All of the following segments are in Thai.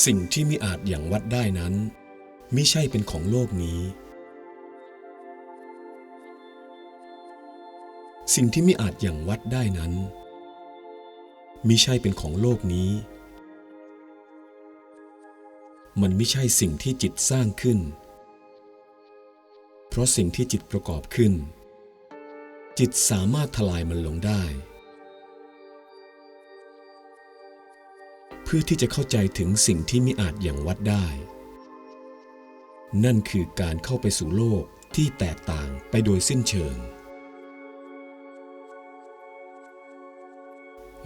สิ่งที่มิอาจอย่างวัดได้นั้นมิใช่เป็นของโลกนี้ สิ่งที่มิอาจอย่างวัดได้นั้นมิใช่เป็นของโลกนี้ มันไม่ใช่สิ่งที่จิตสร้างขึ้น เพราะสิ่งที่จิตประกอบขึ้น จิตสามารถทลายมันลงได้ พื่อที่จะเข้าใจถึงสิ่งที่มิอาจอย่างวัดได้ นั่นคือการเข้าไปสู่โลกที่แตกต่างไปโดยสิ้นเชิง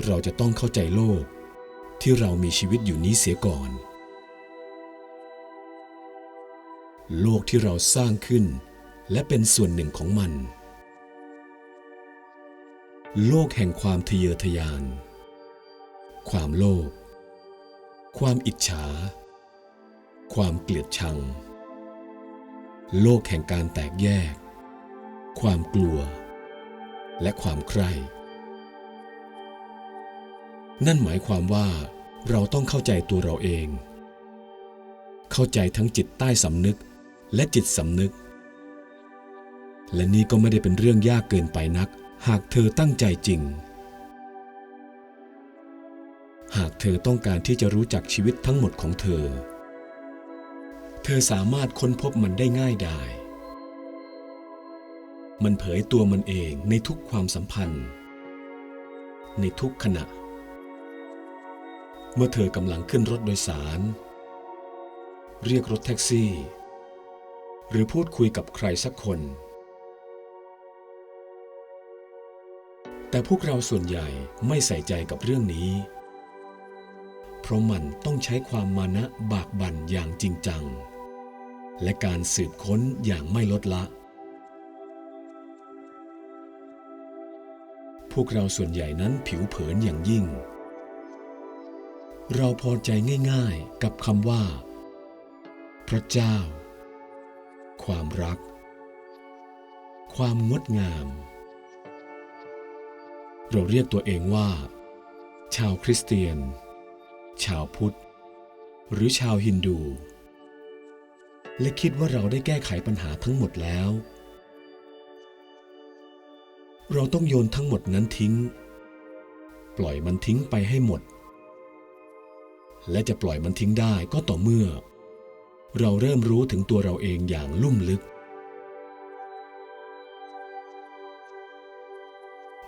เราจะต้องเข้าใจโลกที่เรามีชีวิตอยู่นี้เสียก่อน โลกที่เราสร้างขึ้น และเป็นส่วนหนึ่งของมัน โลกแห่งความทะเยอทะยาน ความโลภ ความอิจฉา ความเกลียดชัง โลกแห่งการแตกแยก ความกลัว และความใคร่นั่นหมายความว่าเราต้องเข้าใจตัวเราเอง เข้าใจทั้งจิตใต้สำนึกและจิตสำนึก และนี่ก็ไม่ได้เป็นเรื่องยากเกินไปนัก หากเธอตั้งใจจริง หากเธอต้องการที่จะรู้จักชีวิตทั้งหมดของเธอ เธอสามารถค้นพบมันได้ง่ายดาย มันเผยตัวมันเองในทุกความสัมพันธ์ ในทุกขณะ เมื่อเธอกำลังขึ้นรถโดยสาร เรียกรถแท็กซี่ หรือพูดคุยกับใครสักคน แต่พวกเราส่วนใหญ่ไม่ใส่ใจกับเรื่องนี้ เพราะมันต้องใช้ความมานะบากบั่นอย่างจริงจัง และการสืบค้นอย่างไม่ลดละ พวกเราส่วนใหญ่นั้นผิวเผินอย่างยิ่ง เราพอใจง่ายๆกับคำว่า พระเจ้า ความรัก ความงดงาม เราเรียกตัวเองว่า ชาวคริสเตียน ชาวพุทธ หรือชาวฮินดู และคิดว่าเราได้แก้ไขปัญหาทั้งหมดแล้ว เราต้องโยนทั้งหมดนั้นทิ้ง ปล่อยมันทิ้งไปให้หมด และจะปล่อยมันทิ้งได้ก็ต่อเมื่อ เราเริ่มรู้ถึงตัวเราเองอย่างลุ่มลึก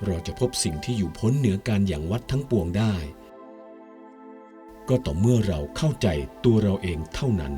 เราจะพบสิ่งที่อยู่พ้นเหนือการอย่างวัดทั้งปวงได้ ก็ต่อเมื่อเราเข้าใจตัวเราเองเท่านั้น